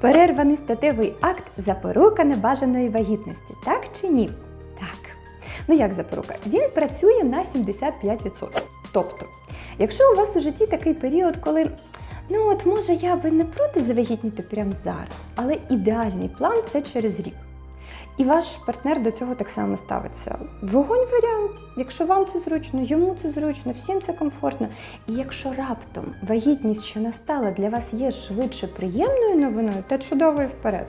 Перерваний статевий акт запорука небажаної вагітності, так чи ні? Так. Ну як запорука? Він працює на 75%. Тобто, якщо у вас у житті такий період, коли ну от може я би не проти завагітніти прямо зараз, але ідеальний план це через рік. І ваш партнер до цього так само ставиться. Вогонь варіант. Якщо вам це зручно, йому це зручно, всім це комфортно. І якщо раптом вагітність, що настала для вас є швидше приємною новиною, та чудово і вперед.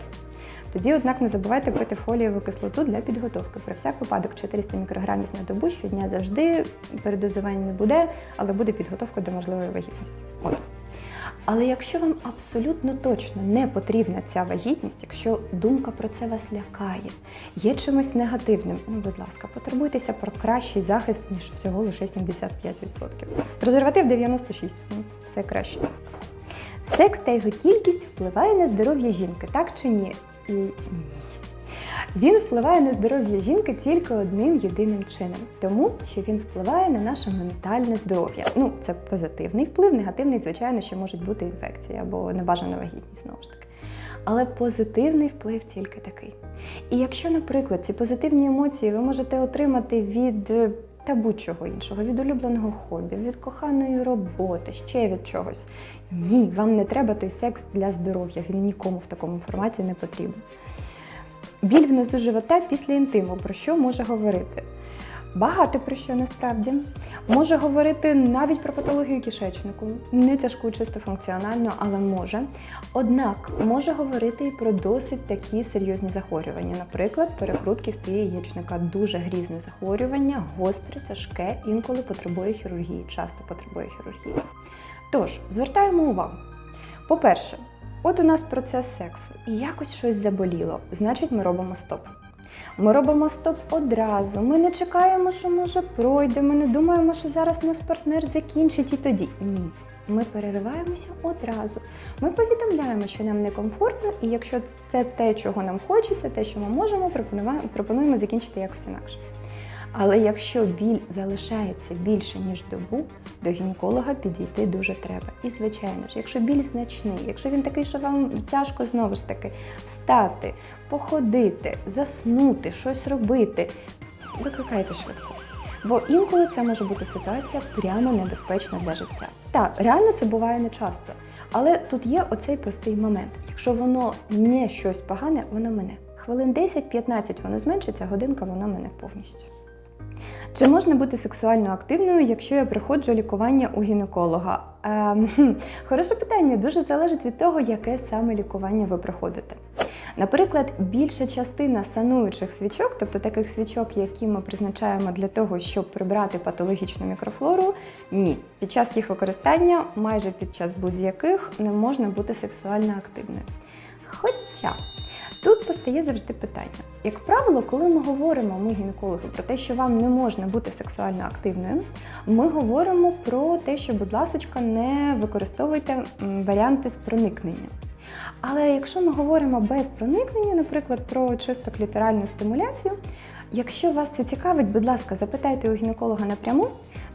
Тоді, однак, не забувайте пити фолієву кислоту для підготовки. Про всяк випадок 400 мікрограмів на добу щодня завжди передозування не буде, але буде підготовка до можливої вагітності. От. Але якщо вам абсолютно точно не потрібна ця вагітність, якщо думка про це вас лякає, є чимось негативним, ну будь ласка, потурбуйтеся про кращий захист, ніж всього лише 75%. Презерватив 96, ну, все краще. Секс та його кількість впливає на здоров'я жінки, так чи ні? І ні. Він впливає на здоров'я жінки тільки одним єдиним чином, тому що він впливає на наше ментальне здоров'я. Ну, це позитивний вплив, негативний, звичайно, що можуть бути інфекції або небажана вагітність знову ж таки. Але позитивний вплив тільки такий. І якщо, наприклад, ці позитивні емоції ви можете отримати від е, та будь-чого іншого, від улюбленого хобі, від коханої роботи, ще від чогось. Ні, вам не треба той секс для здоров'я, він нікому в такому форматі не потрібен. Біль внизу живота після інтиму, про що може говорити? Багато про що насправді може говорити навіть про патологію кишечнику, не тяжку, чисто функціональну, але може. Однак може говорити і про досить такі серйозні захворювання, наприклад, перекрут кісти яєчника, дуже грізне захворювання, гостре, тяжке, інколи потребує хірургії, часто потребує хірургії. Тож, звертаємо увагу. По-перше, от у нас процес сексу, і якось щось заболіло, значить, ми робимо стоп. Ми робимо стоп одразу. Ми не чекаємо, що може пройде. Ми не думаємо, що зараз нас партнер закінчить і тоді. Ні. Ми перериваємося одразу. Ми повідомляємо, що нам некомфортно, і якщо це те, чого нам хочеться, те, що ми можемо, пропонуємо, пропонуємо закінчити якось інакше. Але якщо біль залишається більше ніж добу, до гінеколога підійти дуже треба. І звичайно ж, якщо біль значний, якщо він такий, що вам тяжко знову ж таки встати, походити, заснути, щось робити, викликайте швидко. Бо інколи це може бути ситуація прямо небезпечна для життя. Так, реально це буває не часто. Але тут є оцей простий момент. Якщо воно не щось погане, воно мене. Хвилин 10-15 воно зменшиться, годинка воно мене повністю. Чи можна бути сексуально активною, якщо я приходжу лікування у гінеколога? Ем, хороше питання, дуже залежить від того, яке саме лікування ви проходите. Наприклад, більша частина сануючих свічок, тобто таких свічок, які ми призначаємо для того, щоб прибрати патологічну мікрофлору, ні. Під час їх використання, майже під час будь-яких, не можна бути сексуально активною. Хоча Постає завжди питання. Як правило, коли ми говоримо, ми гінекологи, про те, що вам не можна бути сексуально активною, ми говоримо про те, що, будь ласочка, не використовуйте варіанти з проникненням. Але якщо ми говоримо без проникнення, наприклад, про чисто кліторальну стимуляцію, якщо вас це цікавить, будь ласка, запитайте у гінеколога напряму.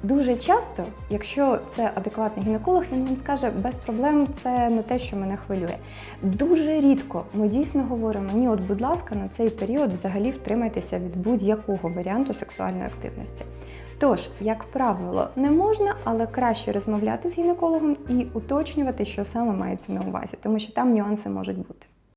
Дуже часто, якщо це адекватний гінеколог, він вам скаже, без проблем це не те, що мене хвилює. Дуже рідко ми дійсно говоримо, ні, от, будь ласка, на цей період взагалі втримайтеся від будь-якого варіанту сексуальної активності. Тож, як правило, не можна, але краще розмовляти з гінекологом і уточнювати, що саме мається на увазі, тому що там нюанси можуть бути.